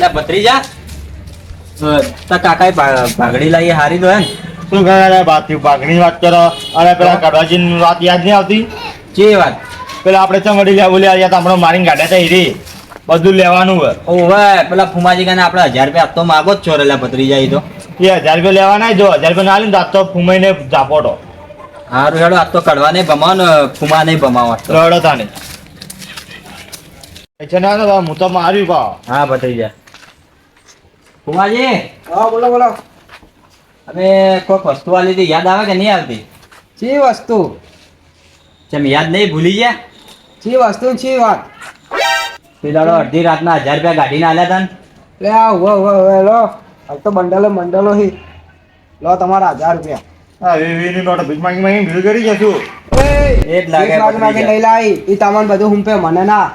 લે ભત્રીજા. તા કાકાએ ભાગડી લાવી હારી દો શું કરે બાકી પાઘડીની વાત કરો? અરે પેલા કડવાજીની વાત યાદ નહીં આવતી? જે વાત? પેલા આપણે ચમડી લેવું લે આવ્યા હમણાં મારીને હતા હીરી બધું લેવાનું હોય ઓવે પેલા ફુમાજી કાને આપણે હજાર રૂપિયા આપતો માગો જ છો રે લે ભત્રીજા તો. એ હજાર રૂપિયા લેવાના જો હજાર રૂપિયા ના લે તો આજ તો ઝાપોટો. હારું હેડો આજ તો કડવા નહીં ભમાવો ને ફુમા નહીં ભમાવો તો. રડો તાને. પૈસા ને હું તો માર્યું પા હા ભત્રીજા. ફુમાજી હા બોલો બોલો. હવે કોઈક વસ્તુ આ લીધી યાદ આવે કે નહીં આવતી? ચી વસ્તુ? ચમ યાદ નહીં ભૂલી ગયા? ચી વસ્તુ ચી વાત? તે દાડો અડધી રાતના હજાર રૂપિયા ગાડીને આલ્યા હતા ને? લે આ ઊભો ઊભો હવે લો હવે તો બંડલો બંડલો હી. લો તમારા હજાર રૂપિયા. હા વીની નોટ ભીખ માંગી માંગી ભીડ કરી જશું એ જ લાગે લઈ લાવી એ તમને બધું હુંપે મને ના.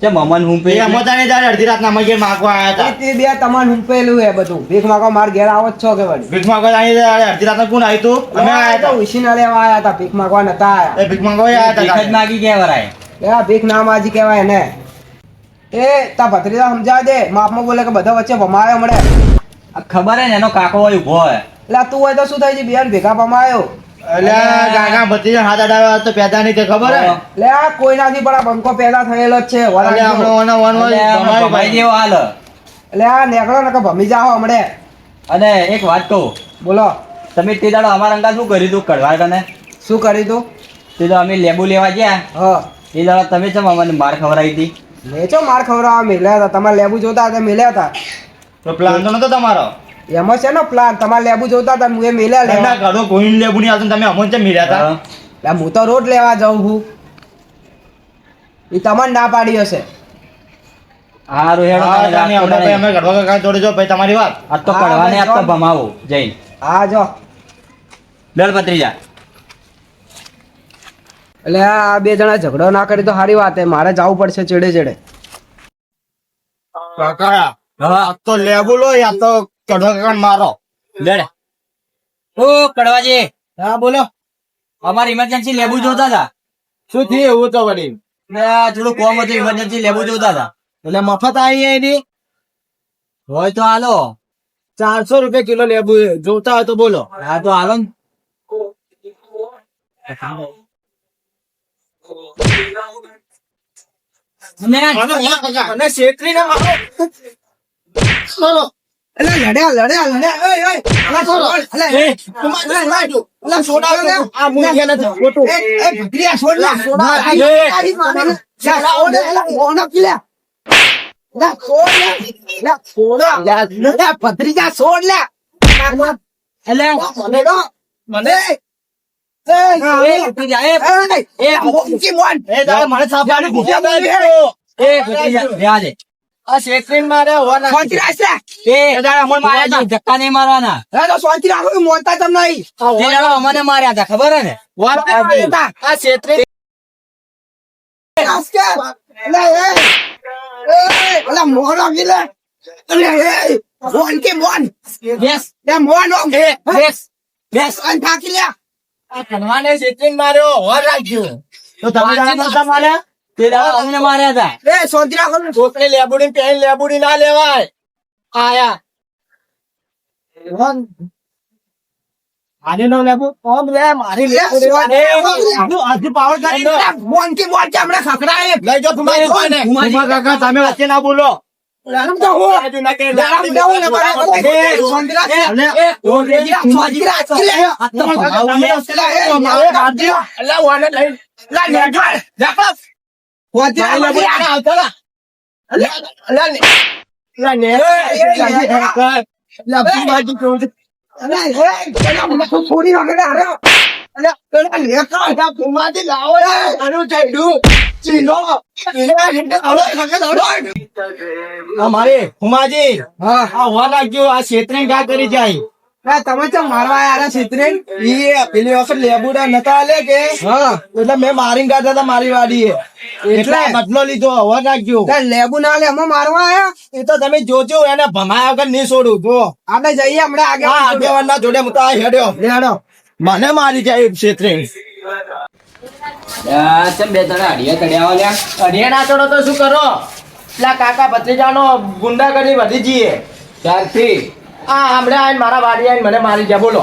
ચમ અમન હુંપે એ અમોતાને જ્યારે અડધી રાતના અમે ઘેર માગવા આયા ઈ તે બે તમને હુંપેલું હે બધું. ભીખ માગવા માર ઘેર આવો જ છો કે વળી? ભીખ માંગવા આવી ત્યારે અડધી રાત કોણ આવ્યું તું? અમે આયા તો હતા. ઉશીના લેવા આયા હતા. ભીખ માગવા નતા આયા. એ ભીખ માંગવા આવ્યા ભીખ જ માગી કે વરાય. એ આ ભીખ ના માજી કહેવાય ને એ તા ભત્રીજા સમજાવ દે. માપમાં બોલે કે બધા વચ્ચે ભમાયો મળે. ખબર હે ને એનો કાકો હોય ઊભો હે. એટલે તું હોય તો શું થાય છે? બિયાર ભેગા ભમાયો. છે અને એક વાત કહું. બોલો. તમે તે દાડો અમારા અંગા શું કર્યું તું? કડવા તને? શું કર્યું તું? તે દાડો અમે લેબુ લેવા ગયા. હા. તે દાડો તમે ચમ અમને માર ખવડાવી હતી? મેં ચો માર ખવડાવવા મેલ્યા હતા? તમારે લેબુ જોતા હતા મેલ્યા હતા? તો પ્લાન તો નતો તમારો? એમાં છે ને પ્લાન તમારે લેબુ જોતા હતા હું એ મેલ્યા લેવા. ઘડો કોઈ લેબુ નહીં આવતું તમે અમોન ચમ મિલ્યા હતા? હું. તો રોજ લેવા જાઉં છું. એ તમને ના પાડી હશે. હા, તમે તાની રાખો હમણાં ભાઈ અમે ઘડવા કાકા જોડે જો ભાઈ તમારી વાત. આ તો કડવાને ભાઈ, તો ભમાવો. જઈને. હા જો. એટલે આ બે જણા ઝઘડો ના કરી તો સારી વાત હે મારે જવું પડશે ચેડે ચેડે કાકા હા. તો લેબુ લો યા તો ઘડવા મારો? બેડ. ઓ કડવાજી. હા બોલો. અમારે ઇમરજન્સી લેબુ જોતા હતા. શું થયું એવું તો વળી? થોડું કોમ હતું ઇમરજન્સી લેબુ જોતા હતા. એટલે મફત આવી એની? હોય તો હાલો. ચારસો રૂપિયા કિલો લેબુ જોતા હોય તો બોલો. હા તો હાલો ને. અને છેતરીને મારો એટલે લડ્યા લડ્યા લડ્યા. ઓય ઓય અલા છોડ. અલા એ અલા છોડ. અલા આ મૂંગિયાને તો ખોટું. એ ભગરિયા છોડ લા છોડ આ છોડ અલા ઓનો કિલા છોડ. લા છોડ ભત્રીજા છોડ લા મને મને. સાફ. એ ભત્રીજા. આ છેતરીને મારે હોવાના. શાંતિ રાખશે એ એ અમને માર્યા હતા. ધક્કા નહીં મારવાના. એ તો શાંતિ રાખો મોનતા તમ નહીં. તે અમને માર્યા હતા ખબર હે ને. આ છેતરીને માર્યો હોવા રાખ્યો તો તમે મારે માર્યા? તે દાડો અમને માર્યા હતા એ શાંતિ રાખો છોકરી લેબુડી લેબુડી ના લેવાય આયા આને નો લેબુ ઓમ લે મારી લેબુડી પાવર કરી કે લઈ તમારી. કાકા તમે વચ્ચે ના બોલો લડમ તો હો બાજુ ના કે લડમ તો હો ને બરાબર એ શાંતિ રાખ એ, ઓ રે, શાંતિ રાખ લે આ તો ભમાવું નહીં. મારે હાથ દે. વાને લઈ. લા ને. અમારે હુમાજી હા. આ હોવા લાગ્યો આ શેત્રી ગા કરી જાય. ના તમે ચમ મારવા આયા છેતરે? ઈ પેલી વખત લેબુડા નતા આલે કે? હા. એટલે મેં મારી ગાતા હતા મારી વાડીએ. એટલે? એટલે? બદલો લીધો હવા નાખ્યો. લેબુ ના લે અમે મારવા આયા? એ તો તમે જોજો એને ભમાયા વગર નહીં છોડું. જો. આપણે જઈએ હમણાં આગળ આગેવાન ના જોડે. હું તો આ હેડ્યો. લેડો મને મારી જાય છેતરી. આ ચમ બે તને અડિયા કડ્યા લ્યા? અઢિયા ના ચડો તો શું કરો? પેલા કાકા ભત્રીજાનો કરી વધી જઈએ. ત્યારથી આ હમણાં આવીને મારા વાડી આવીને મને મારી ગયા. બોલો.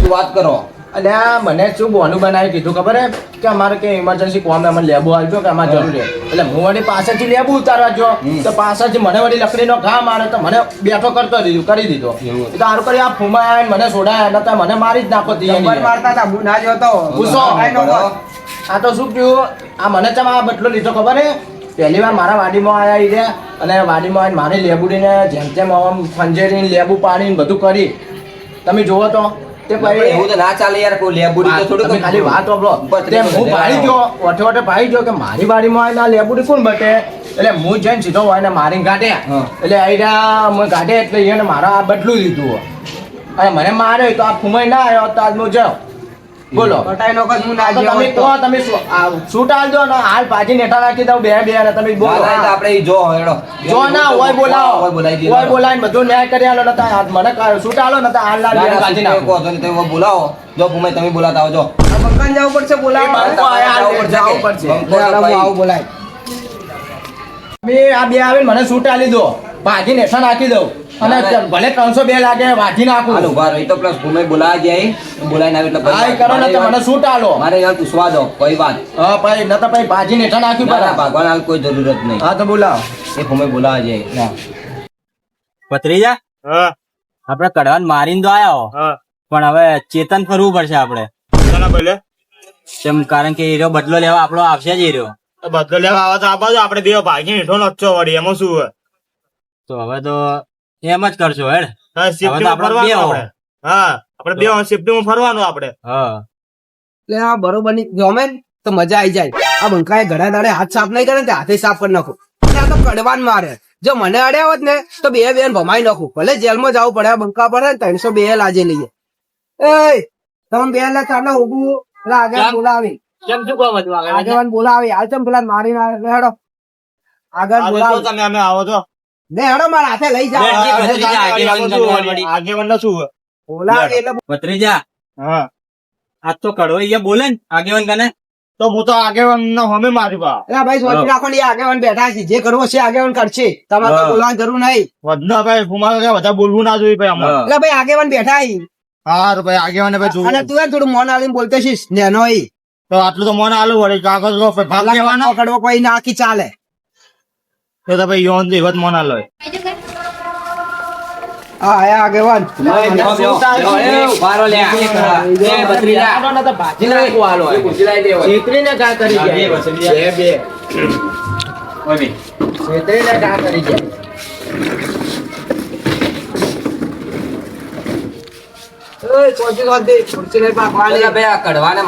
શું વાત કરો? અને આ મને શું બોનું બનાવી કીધું ખબર હે? કે અમારે કે ઇમરજન્સી કોમ અમને લેબો આવજો કે અમારે જરૂર એટલે હું વળી પાછળથી લેબુ ઉતારવા જો. તો પાછળથી મને વળી લકડીનો ઘા મારે તો મને બેઠો કરતો દીધું કરી દીધો. તો સારું કરી આ ફૂમા આવીને મને છોડાયા નતા મને મારી જ નાખો તી મારતા હતા ના જોતો. હોય. આ તો શું કહ્યું આ મને ચમ આ બટલો લીધો ખબર હે? પહેલી વાર મારા વાડીમાં આયા એ રહ્યા અને વાડીમાં આવીને મારી લેબુડીને જેમ જેમ આમ ખંજેરીને લેબુ પાડીને બધું કરી. તમે જુઓ તો. તે પછી એવું તો ના ચાલે યાર કોઈ લેબુડી તો થોડું ખાલી વાત વાપરો તે હું ભાઈ ગયો ઓઠે ઓઠે ભાઈ ગયો કે મારી વાડીમાં આવીને આ લેબુડી કોણ બટે? એટલે હું જઈને સીધો હોય ને મારીને કાઢ્યા હા. એટલે આઈડા મેં કાઢે એટલે એને મારા આ બદલું લીધું. અને મને માર્યો તો આ ફુમાઈ ના આવ્યો તો આજ હું જાઉં. બોલો. કટાઈ નો કદ હું ના તો તમે કો તમે શૂટ આલજો ને હાલ ભાજી નેઠા રાખી દઉં બે બે અને તમે બોલો. ના, ના, તો આપણે જો હેડો. જો ના હોય બોલાવો. હોય બોલાવી. હોય બોલાવીને બધું ન્યાય કરી આલો નતા હાથ મને શૂટ આલો નતા હાલ લાલ ના, બે ના, કો ને તમે બોલાવો. જો ભૂમે તમે બોલાતા આવજો. આ જાવ જવું પડશે બોલાવો. બંકો પડશે જવું તો આવું બોલાય. મેં આ બે આવીને મને શૂટ આલી દો. ભાજી નેઠા નાખી દઉં. અને ના, ના. ભલે ત્રણસો બે લાગે વાજી નાખું. હાલો, ભાર રહો. તો પ્લસ ભૂમે બોલાવા જાય ઈ. બોલાવીને આવે એટલે ભાઈ કરો ને મને શૂટ આલો. મારે યાર પૂછવા દો કોઈ વાત. હા ભાઈ તો ભાઈ ભાજી નેઠા નાખ્યું ના, ના, બરાબર ભાગવાના હાલ કોઈ જરૂરત નહીં. હા તો બોલાવો. એ ભૂમે બોલાવા જાય. પત્રીજા હા. આપણે કડવાન મારીને તો આયા હો. પણ હવે ચેતન ફરવું પડશે આપણે. કેમ? કારણ કે હીરો બદલો લેવા આપણો આવશે જ હીરો. બદલો લેવા આવે તો આપો આપણે બે ભાગી હેઠો નચ્ચો વળી એમાં શું હોય? તો હવે તો એમ જ કરશો હેડ? હા શિફ્ટીમાં આપણે ફરવાનું આપણે. હા આપણે બે શિફ્ટીમાં ફરવાનું આપણે. હા. એટલે આ બરોબરની ગમે તો મજા આવી જાય. આ બંકાએ ઘડા દાડે હાથ સાફ નહીં કરે ને હાથે સાફ કરી નાખું. આ તો કડવાન મારે. જો મને અડ્યા હોત ને તો બે બેન ભમાઈ નાખું. ભલે જેલમાં જવું પડે આ બંકા પડે ને ત્રણસો બે લાજે લઈએ. એ તમે બે લે ચાલો ઉભું લાગે આગળ કેમ? બોલાવી કેમ શું કહો બધું આગેવાન બોલાવે હાલ ચમ પેલા મારી ના લે હેડો. આગળ બોલાવો. તમે અમે આવો છો. ને હેડો મારા હાથે લઈ જાઓ. આગેવાન શું નું શું? બોલાવી એટલે પત્રીજા હા. આજ તો કડવો અહીંયા બોલે ને આગેવાન કને તો હું તો આગેવાન નો હમે મારી પા. એટલે ભાઈ સોચી રાખો ને આગેવાન બેઠા છે. જે કરવો છે આગેવાન કરશે. તમારે. બોલવાની જરૂર નહીં. વધના ભાઈ ફુમા કે વધારે બોલવું ના જોઈએ ભાઈ અમારે એટલે ભાઈ આગેવાન બેઠા. હા ભાઈ આગેવાન ભાઈ અને તું થોડું મોન આલીને બોલતે છીસ નેનો ઈ. તો આટલું તો મને આલુ વળી કાગળ ભાગ લેવાનો. પકડવો કોઈ નાખી ચાલે. તો તો ભાઈ યોન દેવત વાત મને આલો. હા આયા આગેવાન. ભૂમાઈ, કરી.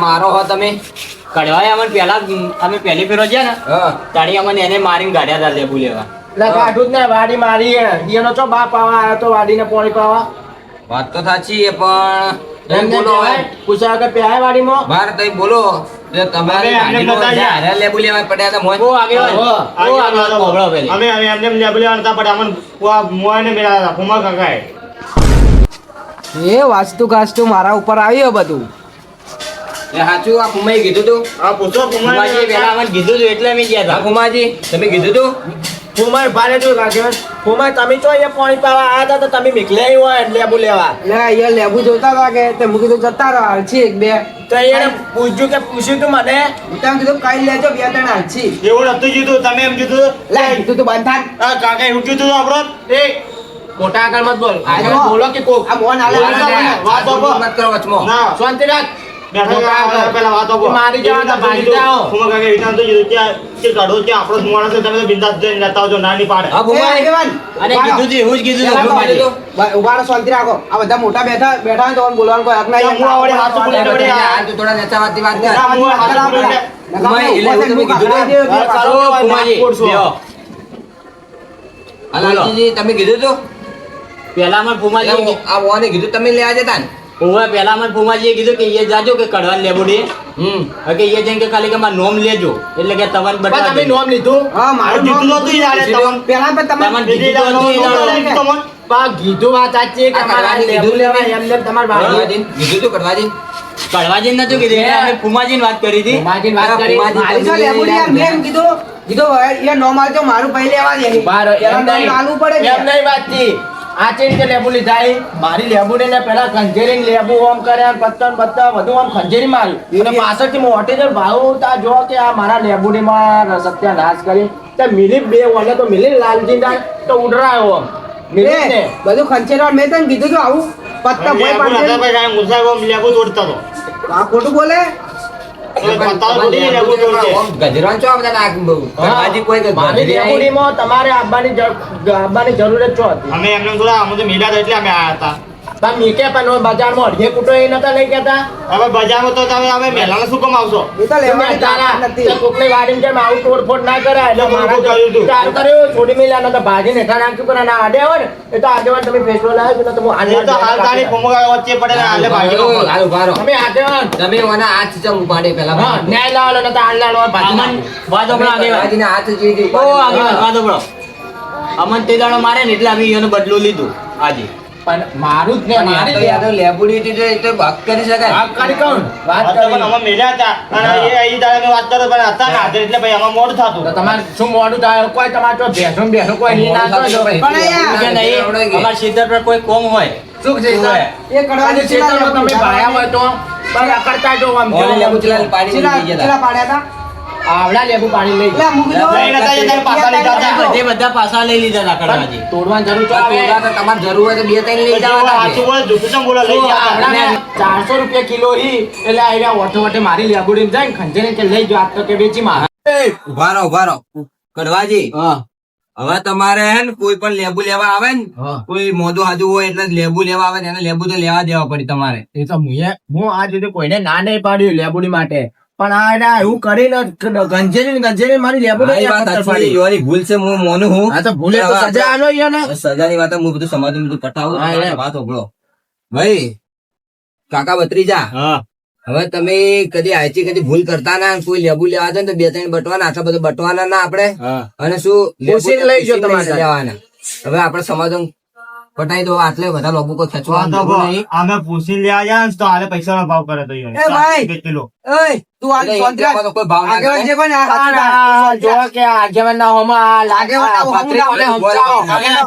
મારો હો તમે. કડવાએ અમને પેલા અમે પહેલી ફેરો ગયા ને હા. અમને એને મારીને ગાઢ્યા હતા લેબુ લેવા. કાઢું જ ને વાડી મારી એનો. ચો બાપ આવા આવ્યો તો વાડીને પોણી પાવા. વાત તો સાચી છે પણ તમે બોલો પૂછ્યા કે પ્યાય વાડીમાં? બાર તઈ બોલો. જે તમારી. હારે લેબુ લેવા પડ્યા હતા મોય. ઓ આગેવાન ઓ આગેવાન કોબળો પેલી. અમે અમે એમને એમ લેબલ્યા નતા પડે અમને પુઆ ને મેળા હતા ફુમા કાકાએ. એ વાસ્તુ ગાસ્તુ મારા ઉપર આવ્યો બધું. એ હાચું આ કુમાઈ કીધું તું? આ પૂછો ફુમા પેલા મને કીધું તું એટલે મેં ગયા હા હતા કુમાજી તમે કીધું તું? કુમાર ભારે જો રાખ્યો કુમાર તમે તો અહીંયા પાણી પાવા આવ્યા હતા તો તમે નીકળ્યા હોય લેબુ લેવા. એટલે અહીંયા લેબુ જોતા હતા કે તે મૂકી તો જતા રહો હાલછી એક બે. તો એને પૂછ્યું કે પૂછ્યું તું મને? તમે કીધું કઈ લેજો બે ત્રણ હાલછી. એવું નતું કીધું તમે એમ કીધું લે કીધું તું બંધ થાક. કાકા એવું કીધું આપણો એ મોટા આગળ મત બોલ આગળ બોલો કે કોક આ મોન આલે વાત તો મત કરો વચમાં શાંતિ રાખ મોટા તમે. કીધું બેઠા બેઠા તો બોલવાનું કોઈ હક નહીં. તમે? પેલા મને ફુમાજીએ આ વોને કીધું તમે લેવા જતા ને ઓવે, પેલા મને ફુમાજીએ કીધું કે એ જાજો કે કડવા લેબુ દે. હમ. કે એ જઈને કે ખાલી કે મારું નોમ લેજો એટલે કે તવન પણ તમે નોમ લીધું? હા મારું કીધું નતું ઈ જાણે પેલા તમે તમને કીધું નતું પા કીધું વાત સાચી કે લેબુ કીધું લેવા? એમ ને તમારે કડવાજી કીધું તું કડવાજી કડવાજીને નતું કીધું એટલે અમે ફુમાજીને વાત કરી હતી. ફુમાજીને વાત કરી. મારી જો લેબુ યાર મેં એમ કીધું કીધું એ નો મારજો મારું પહેલે લેવા દે. બાર એમ નહીં. પડે એમ નહીં વાતથી આ ચેન્જ કે લેબુ લીધા મારી લેબુ ને પેલા ખંજેરી લેબુ ઓમ કર્યા પત્તન પત્તા બધું આમ ખંજેરી મારી. અને પાછળથી મોટી જણ ભાવ તા જો કે આ મારા લેબુડી માં સત્યાનાશ કરી. તે મિલી બે વલે તો મિલી લાલજી ના તો ઉડરાયો મિલી ને. બધું ખંચેરવા મેં તને કીધું કે આવું પત્તા ભાઈ લેબુ ભાઈ, કાંઈ મુસાફો લેબુ તોડતા તો. આ ખોટું બોલે? તો પત્તા તોડીને લેબુ તોડશે. ગજરાન છો. આ બધા નાખ બહુ? કોઈ ગજરી તમારે આવવાની આવવાની જરૂર જ છો હતી. અમે એમને થોડા અમે તો મીડા હતા એટલે અમે આયા હતા. પણ મીકે પણ બજારમાં અઢીએ કૂટો એ નતા લઈ ગયા હવે બજારમાં તો તમે હવે મહેલાને શું કમાવશો? એ તો લેવાની તાકાત નથી. કોકની વાડીમાં જેમ આવું તોડફોડ ના કરાય એટલે તો મારા કર્યું કર્યું છોડી મેલ્યા નતા ભાજીને હેઠા નાખ્યું કરે ના આડે હોય ને. એ તો આજે તમે ફેસલો લાવ્યો ને તો તો હાલ તારી આગેવાન વચ્ચે પડે ને હાલો, નો હાલો, ભારો. તમે આજે તમે ઓના આ ચમ ઉપાડે પેલા હા ન્યાય લાવેલો નતા હાલ લાવવાનો ભાજી વાદો પણ આગેવાન ગરબાજીના હાથ ચીરી ઓ આગે વાદો પણ અમન તે દાડો મારે ને એટલે અમે એનું બદલું લીધું આજે. પણ મારું જ ને મારી તો યાર તો લેબુડી હતી એ તો વાત કરી શકાય. વાત કરી કોણ? વાત કરી. પણ અમે મેલ્યા હતા. અને એ અહીં તારે અમે વાત કરો પણ હતા ને હાજર એટલે ભાઈ આમાં મોડું તો તમાર તમારે શું મોડું થાય? કોઈ તમારે તો બેસો બેસો કોઈ નહીં ના કરો પણ અહીંયા નહીં અમાર સીધર પર કોઈ કોમ હોય શું છે. એ કડવાની ખેતરમાં તમે ભાયા હોય તો પણ કરતા જો આમ જો લેબુ ચલાવીને પાડી ચીલા દીધી પાડ્યા હતા? આવડા લેબુ પાણી લઈ મૂકી જતા. તે બધા પાસા લઈ લીધા લાકડાજી તોડવાની જરૂર તો તમારે જરૂર હોય તો બે ત્રણ લઈ જવાના સાચું. બોલે લઈ રૂપિયા કિલો હી એટલે આયરા ઓઠો વઠે મારી લેબુડી જાય ખંજરે કે લઈ જો આ તો કે વેચી માર. ઊભા રહો, ઊભા રહો. કડવાજી હવે તમારે હે ને કોઈ પણ લેબુ લેવા આવે ને કોઈ મોદું હાજુ હોય એટલે લેબુ લેવા આવે ને એને લેબુ તો લેવા દેવા પડી તમારે. એ તો મુએ હું આ રીતે કોઈને ના નહીં પાડ્યું લેબુડી માટે. પણ આ એવું ગંજેરી ને ગંજેરી મારી. યોની ભૂલ છે હું મોનું હું આ તો ભૂલે તો સજા આલો યાર ને. સજાની વાત હું બધું સમાજ બધું પટાવું હા. વાત ઓગળો ભાઈ કાકા બત્રીજા હા હવે તમે કદી આયથી કદી ભૂલ કરતા ના કોઈ લેબુ લેવા દે ને તો બે ત્રણ બટવાના આટલા બધા બટવાના ના આપડે અને શું લેબુ લઈ જો તમારે. લેવાના હવે આપડે સમાધાન પટાઈ દો આટલે બધા લોકો કોઈ ખેંચવા તો અમે પૂછી લે જાય તો આલે પૈસા નો ભાવ કરે તો એ ભાઈ! કિલો. એ તું આ તો કોઈ ભાવ ના જે કોઈ આ આ સાચું ના, થાય. જો કે આ આગેવાન ના હોમાં આ લાગે.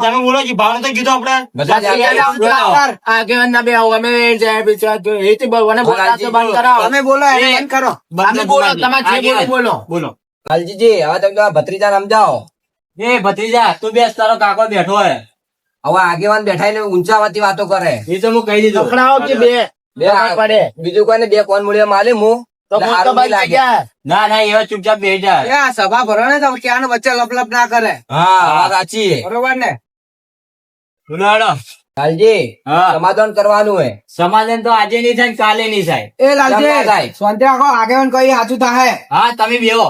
તમે બોલો જી ભાવ તો કીધો આપણે. બધા. આગેવાન ના બે આવ અમે જે બીજા તો એ થી બોલવાને બોલા તો બંધ કરો તમે બોલો એ બંધ કરો. તમે બોલો તમે જે બોલો બોલો. બોલો. કાલજીજી હવે તમે ભત્રીજા સમજાવો. એ ભત્રીજા તું બેસ તારો કાકો બેઠો હોય. હવે આગેવાન બેઠા ને ઊંચાવાથી વાતો કરે. એ તો હું કહી દીધું. પકડાવો કે બે? બે પડે. બીજું કોઈ ને બે કોણ મૂલ્ય માલે હું. ના ના એવા ચૂપચાપ આ સભા ભરો ને તો ક્યાં વચ્ચે લપલપ ના કરે. હા સાચી. બરોબર ને? સમાધાન કરવાનું હે. સમાધાન તો આજે નહીં થાય કાલે નહીં થાય. એ લાલજી સોંતે આખો આગેવાન કઈ સાચું થાય હા તમે બેહો.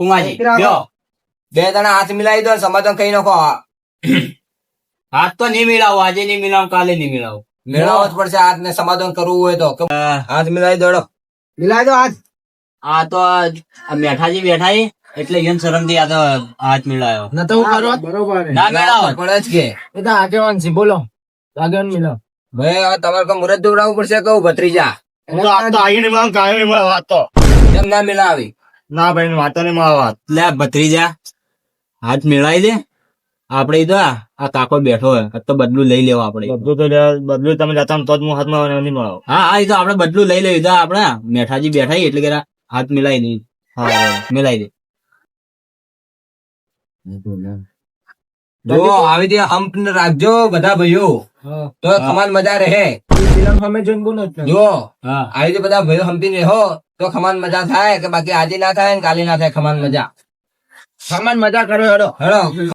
કુમાજી બે જણા હાથ મિલાવી દો સમાધાન કઈ નાખો. હાથ તો નહીં મિલાવો આજે નહીં મિલાવો કાલે નહીં મિલાવો. મેળવવો જ પડશે હાથ ને સમાધાન કરવું હોય તો. હાથ મિલાવી દોડો. મિલાવી દો હાથ. આ તો બેઠાજી મેઠાજી બેઠા એટલે યન શરમથી આ તો હાથ મિલાયો. ન તો હું કરો? બરોબર. ના મિલાવો. પડે જ કે. એ તો આગેવાન છે બોલો. આગેવાન મિલાવો. ભાઈ આ તમારે કો મુરત દોડાવવું પડશે કહું ભત્રીજા. ના મિલાવી? ના ભાઈ વાતો ને વાત. લે ભત્રીજા હાથ મિલાવી દે. આપડે તો આ કાકો બેઠો હોય આ તો બદલું લઈ લેવા આપડે બધું તો બદલું તમે જતા તો જ હું હાથમાં નહીં મળો. હા હા એ તો આપડે બદલું લઈ લેવું આપણે. આપડે મેઠાજી બેઠા એટલે કે હાથ મિલાઈ દઈ હા મિલાઈ દે. જો આવી રીતે હમ્પ ને રાખજો બધા ભાઈઓ. તો ખમાન મજા રહે. ફિલ્મ અમે જો આવી રીતે બધા ભાઈઓ હમ્પી રહો તો ખમાન મજા થાય કે બાકી આજે ના થાય ને કાલે ના થાય ખમાન મજા. ખમાન મજા કરો હેડો. હેડો.